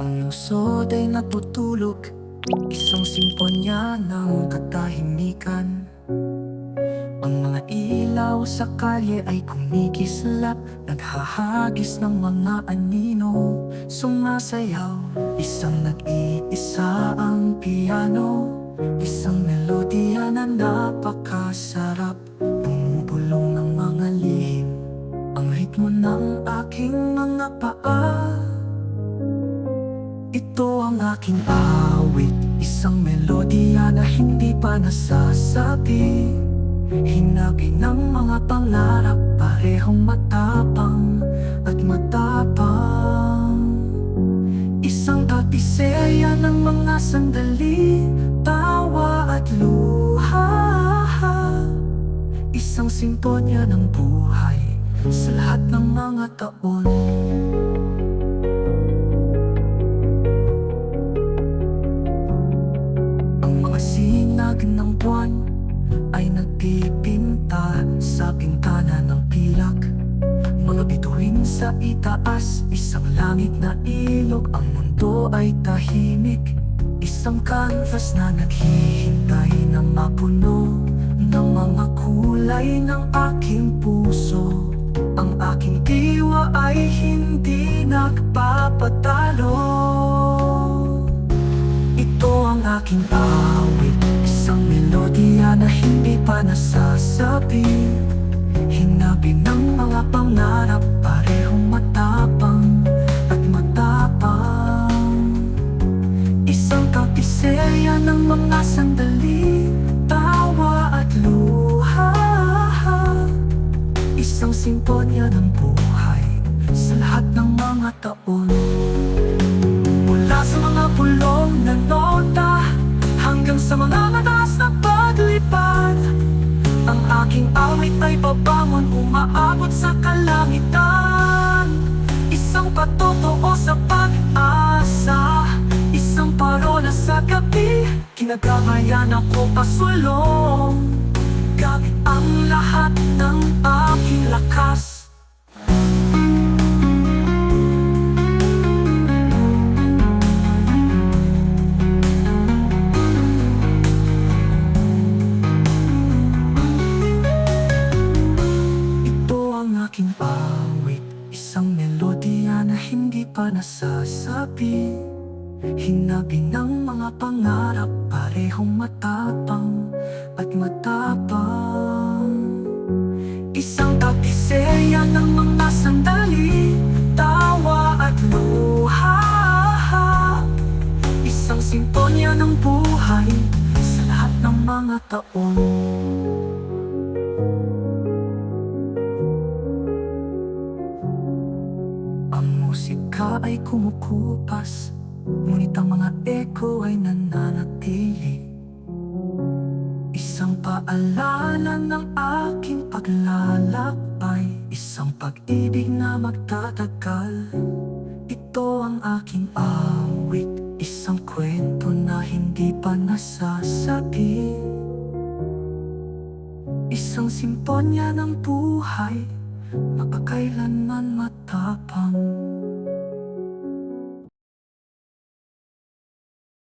Ang lungsod ay natutulog Isang simponya ng katahimikan. Ang mga ilaw sa kalye ay kumikislap Naghahagis ng mga anino. Sumasayaw Isang nag-iisa ang piano. Isang melodiya na napakasarap Bumubulong ng mga lihim. Ang ritmo ng aking mga paa ito ang aking awit Isang melodiya na hindi pa nasasabi. Hinagi ng mga pangarap Parehong matapang at matapang. Isang tapiseya ng mga sandali Tawa at luha. Isang simponya ng buhay Sa lahat ng mga taon sinag ng buwan ay nagpipinta sa bintana ng pilak. Mga bituin sa itaas, isang langit na ilog. Ang mundo ay tahimik, isang canvas na naghihintay na mapuno. Ng mga kulay ng aking puso. Ang aking diwa ay hindi nagpapatalo. Ito ang aking awit pa nasasabi. Hinabi ng mga pangarap Parehong matapang at matapang. Isang kapiseya ng mga sandali Tawa at luha. Isang simponya ng buhay Sa lahat ng mga taon gabi Kinagamayan ako pasulong. Gamit ang lahat ng aking lakas. Ito ang aking awit. Isang melodiya na hindi pa nasasabi Hinabi ng mga pangarap Parehong matapang at matapang. Isang tapiseya ng mga sandali Tawa at luha. Isang simponya ng buhay Sa lahat ng mga taon. Ang musika ay kumukupas Ngunit ang mga echo ay nananatili. Isang paalala ng aking paglalakbay. Isang pag-ibig na magtatagal. Ito ang aking awit. Isang kwento na hindi pa nasasabi. Isang simponya ng buhay. Mapakailanman matapang